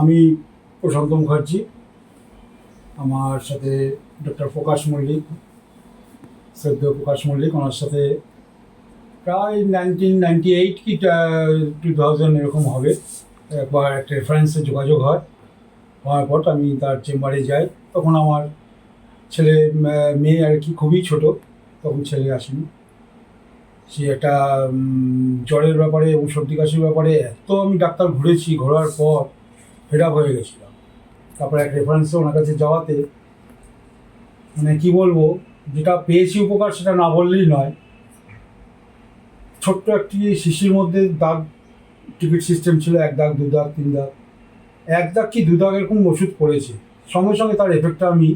আমি প্রশান্ত মুখার্জি, আমার সাথে ডক্টর প্রকাশ মল্লিক শ্রদ্ধ প্রকাশ মল্লিক, ওনার সাথে প্রায় নাইনটিন নাইনটি এইট কি টু থাউজেন্ড এরকম হবে। একবার একটা রেফারেন্সে যোগাযোগ হয়। হওয়ার পর আমি তার চেম্বারে যাই। তখন আমার ছেলে মেয়ে আর কি খুবই ছোট, তখন ছেলে আসেনি। সে একটা জ্বরের ব্যাপারে এবং সর্দি কাশির ব্যাপারে এত আমি ডাক্তার ঘুরেছি, ঘোরার পর ফেড আপ হয়ে গেছিলাম তারপরে এক রেফারেন্সে ওনার কাছে যাওয়াতে মানে কি বলব, যেটা পেয়েছি উপকার সেটা না বললেই নয়। ছোট্ট একটি শিশির মধ্যে দাগ টিকিট সিস্টেম ছিল, এক দাগ, দু দাগ, তিন দাগ। এক দাগ কি দু দাগ এরকম ওষুধ পড়েছে। সঙ্গে সঙ্গে তার এফেক্টটা আমি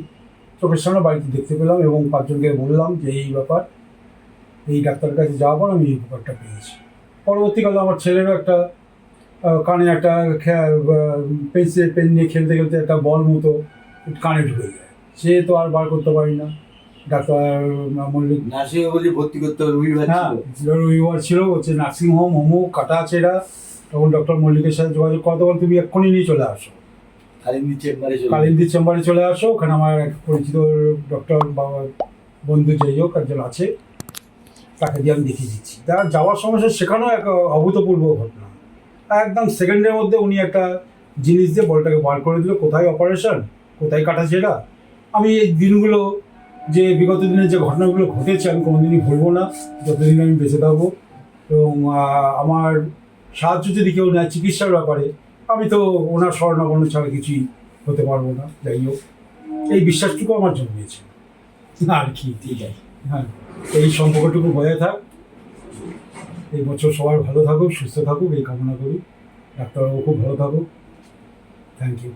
চোখের সামনে বাড়িতে দেখতে পেলাম এবং পাঁচজনকে বললাম যে, এই ব্যাপার, এই ডাক্তারের কাছে যাওয়ার পর আমি এই উপকারটা পেয়েছি। পরবর্তীকালে আমার ছেলেরও একটা কানে একটা পেন্সিল পেন নিয়ে খেলতে খেলতে একটা বল মতো কানে ঢুকে যায়। সে তো আর বার করতে পারি না। ডাক্তার মল্লিক। নার্সিং বলি ভর্তি করতে হবে রবিবার হ্যাঁ ছিল। রবিবার ছিল হচ্ছে নার্সিং হোম কাটা ছেঁড়া তখন ডক্টর মল্লিকের সাথে যোগাযোগ করতে বল তুমি এক্ষুনি নিয়ে চলে আসো। কালিন্দি চেম্বারে চলে কালিন্দির চেম্বারে চলে আসো ওখানে আমার এক পরিচিত ডক্টর বাবা বন্ধু যাই হোক একজন আছে তাকে দিয়ে আমি দেখিয়ে দিচ্ছি। তার যাওয়ার সময় সেখানেও এক অভূতপূর্ব ঘটনা। একদম সেকেন্ডের মধ্যে উনি একটা জিনিস দিয়ে বলটাকে বার করে দিল, কোথায় অপারেশন কোথায় কাটা ছেঁড়া? আমি এই দিনগুলো যে বিগত দিনের যে ঘটনাগুলো ঘটেছে, আমি কোনোদিনই ভুলবো না, যতদিন আমি বেঁচে থাকব। এবং আমার সাহায্য যদি কেউ নেয় চিকিৎসার ব্যাপারে, আমি তো ওনার স্বর্ণাবর্ণ ছাড়া কিছুই হতে পারব না, যাই হোক। এই বিশ্বাসটুকু আমার জন্মেছে। আর কি ঠিক আছে হ্যাঁ এই সম্পর্কটুকু বজায় থাক। এই বছর সবাই ভালো থাকুক, সুস্থ থাকুক, এই কামনা করি। ডাক্তারবাবু খুব ভালো থাকুক। Thank you